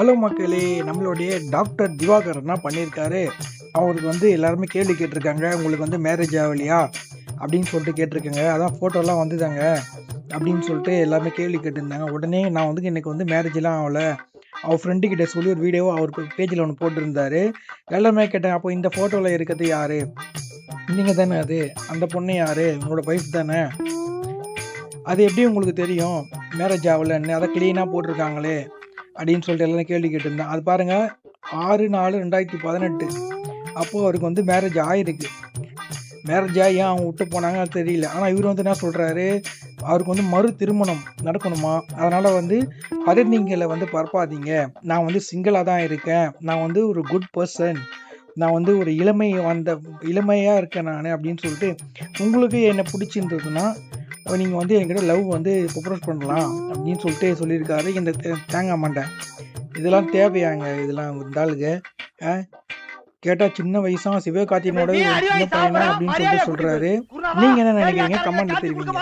Hello மக்களே நம்மளுடைய doctor Diwakar என்ன பண்ணியிருக்காரு அவருக்கு வந்து எல்லாருமே கேள்வி கேட்டிருக்காங்க. உங்களுக்கு வந்து மேரேஜ் ஆகலையா? அப்படின்னு சொல்லிட்டு கேட்டிருக்காங்க. அதான் ஃபோட்டோலாம் வந்துதாங்க. அப்படின்னு சொல்லிட்டு எல்லாருமே கேள்வி கேட்டிருந்தாங்க. உடனே நான் வந்து எனக்கு வந்து மேரேஜ்லாம் ஆகலை. அவர் ஃப்ரெண்டு கிட்ட சொல்லி ஒரு வீடியோ அவர் பேஜில் ஒன்று போட்டிருந்தாரு. எல்லாருமே கேட்டேன் அப்போ இந்த ஃபோட்டோவில் இருக்கிறது யார்? நீங்கள் தானே அது? அந்த பொண்ணு யார்? உங்களோட ஒய்ஃப் தானே? அது எப்படி உங்களுக்கு தெரியும்? மேரேஜ் ஆகலைன்னு. அதை க்ளீனாக போட்டிருக்காங்களே. அப்படின்னு சொல்லிட்டு எல்லாரும் கேள்வி கேட்டிருந்தேன். அது பாருங்கள் ஆறு நாலு ரெண்டாயிரத்தி பதினெட்டு. அப்போது அவருக்கு வந்து மேரேஜ் ஆயிருக்கு. மேரேஜ் ஆகி ஏன் அவங்க விட்டு போனாங்கன்னு தெரியல. ஆனால் இவர் வந்து என்ன சொல்கிறாரு அவருக்கு வந்து மறு திருமணம் நடக்கணுமா? அதனால் வந்து பகிர்ந்தீங்களை வந்து பரப்பாதீங்க. நான் வந்து சிங்கிளாக தான் இருக்கேன். நான் வந்து ஒரு குட் பர்சன் நான் வந்து ஒரு இளமை வந்த இளமையாக இருக்கேன் நான் அப்படின்னு சொல்லிட்டு உங்களுக்கு என்ன பிடிச்சிருந்ததுன்னா நீங்கள் வந்து என்கிட்ட லவ் வந்து ப்ரொப்போஸ் பண்ணலாம் அப்படின்னு சொல்லிட்டு சொல்லியிருக்காரு. இந்த தேங்காய் மண்டை. இதெல்லாம் தேவையாங்க இதெல்லாம் இந்த ஆளுங்க கேட்டால் சின்ன வயசாக சிவகார்த்தியனோட ஒரு சின்ன பையனா அப்படின்னு சொல்லிட்டு சொல்கிறாரு நீங்கள் என்ன நினைக்கிறீங்க? கமெண்ட் தெரிவிங்க